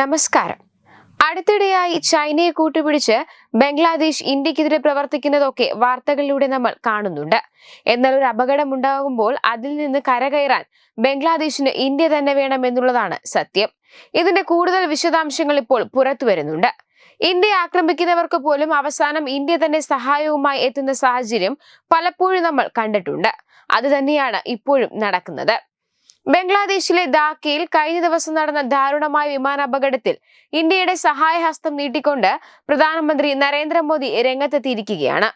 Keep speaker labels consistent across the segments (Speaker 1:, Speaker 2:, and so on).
Speaker 1: നമസ്കാരം. അടുത്തിടെയായി ചൈനയെ കൂട്ടുപിടിച്ച് ബംഗ്ലാദേശ് ഇന്ത്യക്കെതിരെ പ്രവർത്തിക്കുന്നതൊക്കെ വാർത്തകളിലൂടെ നമ്മൾ കാണുന്നുണ്ട്. എന്നാൽ ഒരു അപകടം ഉണ്ടാകുമ്പോൾ അതിൽ നിന്ന് കരകയറാൻ ബംഗ്ലാദേശിന് ഇന്ത്യ തന്നെ വേണം എന്നുള്ളതാണ് സത്യം. ഇതിന്റെ കൂടുതൽ വിശദാംശങ്ങൾ ഇപ്പോൾ പുറത്തു വരുന്നുണ്ട്. ഇന്ത്യ ആക്രമിക്കുന്നവർക്ക് പോലും അവസാനം ഇന്ത്യ തന്നെ സഹായവുമായി എത്തുന്ന സാഹചര്യം പലപ്പോഴും നമ്മൾ കണ്ടിട്ടുണ്ട്. അത് തന്നെയാണ് ഇപ്പോഴും നടക്കുന്നത്. ബംഗ്ലാദേശിലെ ധാക്കയിൽ കഴിഞ്ഞ ദിവസം നടന്ന ദാരുണമായ വിമാനാപകടത്തിൽ ഇന്ത്യയുടെ സഹായഹസ്തം നീട്ടിക്കൊണ്ട് പ്രധാനമന്ത്രി നരേന്ദ്രമോദി രംഗത്തെത്തിയിരിക്കുകയാണ്.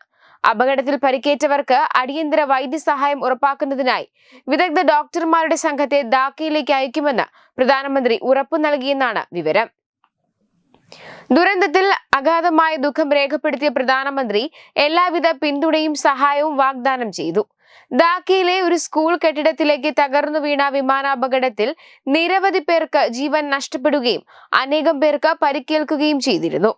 Speaker 1: അപകടത്തിൽ പരിക്കേറ്റവർക്ക് അടിയന്തര വൈദ്യസഹായം ഉറപ്പാക്കുന്നതിനായി വിദഗ്ധ ഡോക്ടർമാരുടെ സംഘത്തെ ധാക്കയിലേക്ക് അയക്കുമെന്ന് പ്രധാനമന്ത്രി ഉറപ്പു നൽകിയെന്നാണ് വിവരം. ദുരന്തത്തിൽ അഗാധമായ ദുഃഖം രേഖപ്പെടുത്തിയ പ്രധാനമന്ത്രി എല്ലാവിധ പിന്തുണയും സഹായവും വാഗ്ദാനം ചെയ്തു. ധാക്കയിലെ ഒരു സ്കൂൾ കെട്ടിടത്തിലേക്ക് തകർന്നു വീണ വിമാനാപകടത്തിൽ നിരവധി പേർക്ക് ജീവൻ നഷ്ടപ്പെടുകയും അനേകം പേർക്ക് പരിക്കേൽക്കുകയും ചെയ്തിരുന്നു.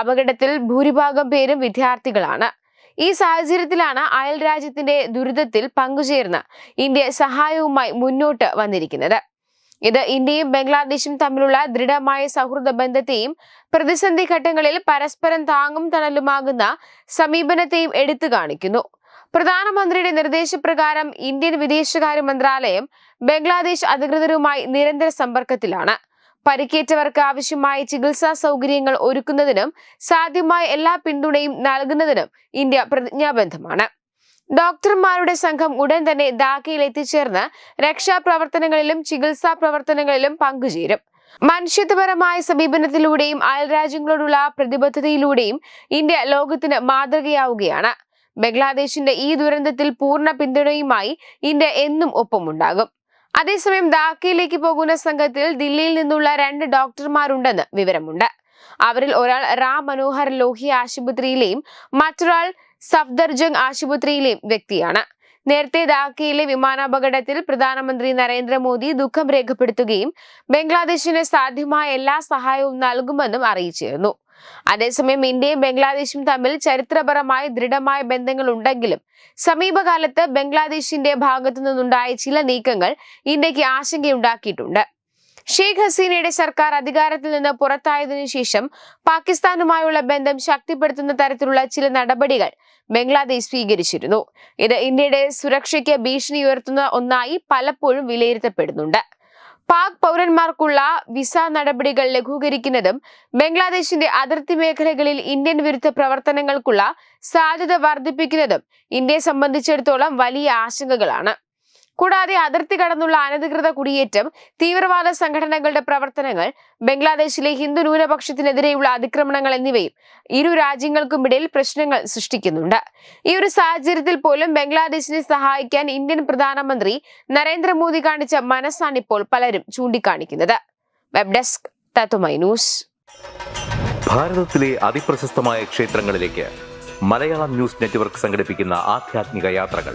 Speaker 1: അപകടത്തിൽ ഭൂരിഭാഗം പേരും വിദ്യാർത്ഥികളാണ്. ഈ സാഹചര്യത്തിലാണ് അയൽ രാജ്യത്തിന്റെ ദുരിതത്തിൽ പങ്കുചേർന്ന് ഇന്ത്യ സഹായവുമായി മുന്നോട്ട് വന്നിരിക്കുന്നത്. ഇത് ഇന്ത്യയും ബംഗ്ലാദേശും തമ്മിലുള്ള ദൃഢമായ സൗഹൃദ ബന്ധത്തെയും പ്രതിസന്ധി ഘട്ടങ്ങളിൽ പരസ്പരം താങ്ങും തണലുമാകുന്ന സമീപനത്തെയും എടുത്തു കാണിക്കുന്നു. പ്രധാനമന്ത്രിയുടെ നിർദ്ദേശപ്രകാരം ഇന്ത്യൻ വിദേശകാര്യ മന്ത്രാലയം ബംഗ്ലാദേശ് അധികൃതരുമായി നിരന്തര സമ്പർക്കത്തിലാണ്. പരിക്കേറ്റവർക്ക് ആവശ്യമായ ചികിത്സാ സൗകര്യങ്ങൾ ഒരുക്കുന്നതിനും സാധ്യമായ എല്ലാ പിന്തുണയും നൽകുന്നതിനും ഇന്ത്യ പ്രതിജ്ഞാബദ്ധമാണ്. ഡോക്ടർമാരുടെ സംഘം ഉടൻ തന്നെ ധാക്കയിൽ എത്തിച്ചേർന്ന് രക്ഷാപ്രവർത്തനങ്ങളിലും ചികിത്സാ പ്രവർത്തനങ്ങളിലും പങ്കുചേരും. മനുഷ്യത്വപരമായ സമീപനത്തിലൂടെയും അയൽരാജ്യങ്ങളോടുള്ള പ്രതിബദ്ധതയിലൂടെയും ഇന്ത്യ ലോകത്തിന് മാതൃകയാവുകയാണ്. ബംഗ്ലാദേശിന്റെ ഈ ദുരന്തത്തിൽ പൂർണ പിന്തുണയുമായി ഇന്ത്യ എന്നും ഒപ്പമുണ്ടാകും. അതേസമയം ധാക്കയിലേക്ക് പോകുന്ന സംഘത്തിൽ ദില്ലിയിൽ നിന്നുള്ള രണ്ട് ഡോക്ടർമാരുണ്ടെന്ന് വിവരമുണ്ട്. അവരിൽ ഒരാൾ റാം മനോഹർ ലോഹി ആശുപത്രിയിലെയും മറ്റൊരാൾ സഫ്ദർജംഗ് ആശുപത്രിയിലെയും വ്യക്തിയാണ്. നേരത്തെ ധാക്കയിലെ വിമാനാപകടത്തിൽ പ്രധാനമന്ത്രി നരേന്ദ്രമോദി ദുഃഖം രേഖപ്പെടുത്തുകയും ബംഗ്ലാദേശിന് സാധ്യമായ എല്ലാ സഹായവും നൽകുമെന്നും അറിയിച്ചിരുന്നു. അതേസമയം ഇന്ത്യയും ബംഗ്ലാദേശും തമ്മിൽ ചരിത്രപരമായി ദൃഢമായ ബന്ധങ്ങൾ ഉണ്ടെങ്കിലും സമീപകാലത്ത് ബംഗ്ലാദേശിന്റെ ഭാഗത്തു നിന്നുണ്ടായ ചില നീക്കങ്ങൾ ഇന്ത്യയ്ക്ക് ആശങ്കയുണ്ടാക്കിയിട്ടുണ്ട്. ഷെയ്ഖ് ഹസീനയുടെ സർക്കാർ അധികാരത്തിൽ നിന്ന് പുറത്തായതിനു ശേഷം പാകിസ്ഥാനുമായുള്ള ബന്ധം ശക്തിപ്പെടുത്തുന്ന തരത്തിലുള്ള ചില നടപടികൾ ബംഗ്ലാദേശ് സ്വീകരിച്ചിരുന്നു. ഇത് ഇന്ത്യയുടെ സുരക്ഷയ്ക്ക് ഭീഷണി ഉയർത്തുന്ന ഒന്നായി പലപ്പോഴും വിലയിരുത്തപ്പെടുന്നുണ്ട്. പാക് പൗരന്മാർക്കുള്ള വിസ നടപടികൾ ലഘൂകരിക്കുന്നതും ബംഗ്ലാദേശിന്റെ അതിർത്തി മേഖലകളിൽ ഇന്ത്യൻ വിരുദ്ധ പ്രവർത്തനങ്ങൾക്കുള്ള സാധ്യത വർദ്ധിപ്പിക്കുന്നതും ഇന്ത്യയെ സംബന്ധിച്ചിടത്തോളം വലിയ ആശങ്കകളാണ്. കൂടാതെ അതിർത്തി കടന്നുള്ള അനധികൃത കുടിയേറ്റം തീവ്രവാദ സംഘടനകളുടെ പ്രവർത്തനങ്ങൾ ബംഗ്ലാദേശിലെ ഹിന്ദു ന്യൂനപക്ഷത്തിനെതിരെയുള്ള അതിക്രമണങ്ങൾ എന്നിവയും ഇരു രാജ്യങ്ങൾക്കുമിടയിൽ പ്രശ്നങ്ങൾ സൃഷ്ടിക്കുന്നുണ്ട്. ഈ ഒരു സാഹചര്യത്തിൽ പോലും ബംഗ്ലാദേശിനെ സഹായിക്കാൻ ഇന്ത്യൻ പ്രധാനമന്ത്രി നരേന്ദ്രമോദി കാണിച്ച മനസ്സാണ് ഇപ്പോൾ പലരും ചൂണ്ടിക്കാണിക്കുന്നത്. വെബ് ഡെസ്ക് തത്തുമൈ ന്യൂസ്
Speaker 2: ഭാരതത്തിലെ അതിപ്രശസ്തമായ ക്ഷേത്രങ്ങളിലേക്ക് മലയാളം ന്യൂസ് നെറ്റ്വർക്ക് സംഘടിപ്പിക്കുന്ന ആധ്യാത്മിക യാത്രകൾ.